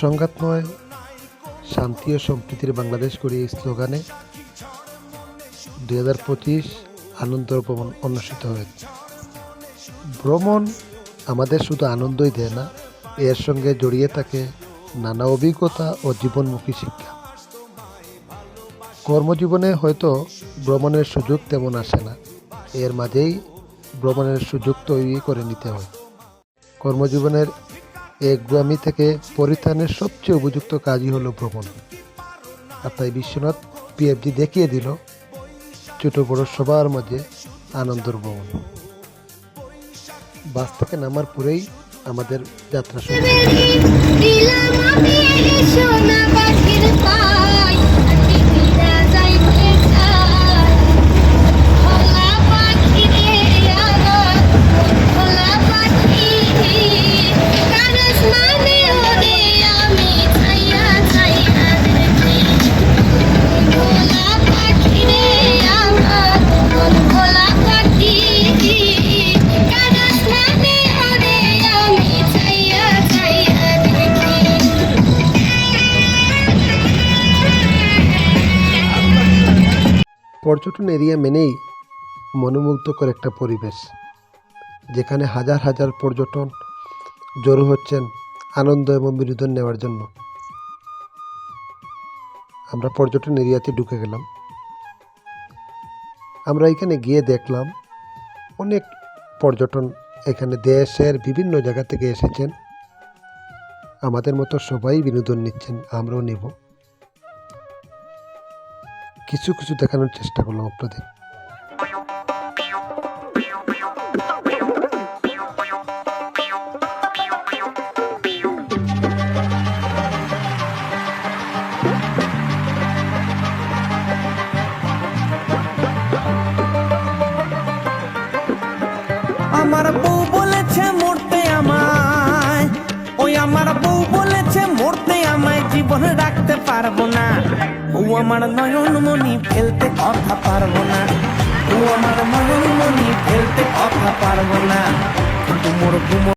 সংঘাতময় শান্তি ও সম্প্রীতির বাংলাদেশ করি এই স্লোগানে দুই হাজার পঁচিশ আনন্দ ভ্রমণ অনুষ্ঠিত হয়েছে ভ্রমণ আমাদের শুধু আনন্দই দেয় না, এর সঙ্গে জড়িয়ে থাকে নানা অভিজ্ঞতা ও জীবনমুখী শিক্ষা। কর্মজীবনে হয়তো ভ্রমণের সুযোগ তেমন আসে না, এর মাঝেই ভ্রমণের সুযোগ তৈরি করে নিতে হয়। কর্মজীবনের একগুয়ামি থেকে পরিত্রাণের সবচেয়ে উপযুক্ত কাজই হলো ভ্রমণ। আর তাই বিশ্বনাথ পিএফজি দেখিয়ে দিল, ছোট বড় সবার মাঝে আনন্দর ভ্রমণ। বাস থেকে নামার পরেই আমাদের যাত্রা শুরু। পর্যটন এরিয়া মেনেই মনোমুগ্ধকর একটা পরিবেশ, যেখানে হাজার হাজার পর্যটন জড়ো হচ্ছেন আনন্দ এবং বিনোদন নেওয়ার জন্য। আমরা পর্যটন এরিয়াতে ঢুকে গেলাম। আমরা এখানে গিয়ে দেখলাম অনেক পর্যটন এখানে দেশের বিভিন্ন জায়গা থেকে এসেছেন। আমাদের মতো সবাই বিনোদন নিচ্ছেন, আমরাও নেব। কিছু কিছু দেখানোর চেষ্টা করলাম আপনাদের। আমার বউ বলেছে, মরতে আমায়। ওই আমার বউ বলেছে, মরতে আমায় জীবন রাখতে পারব না। আমার নয়ন মনি ফেলতে কথা পারব না। তু আমার নয়ন মনি ফেলতে কথা পারব না। কিন্তু মোর ঘুমো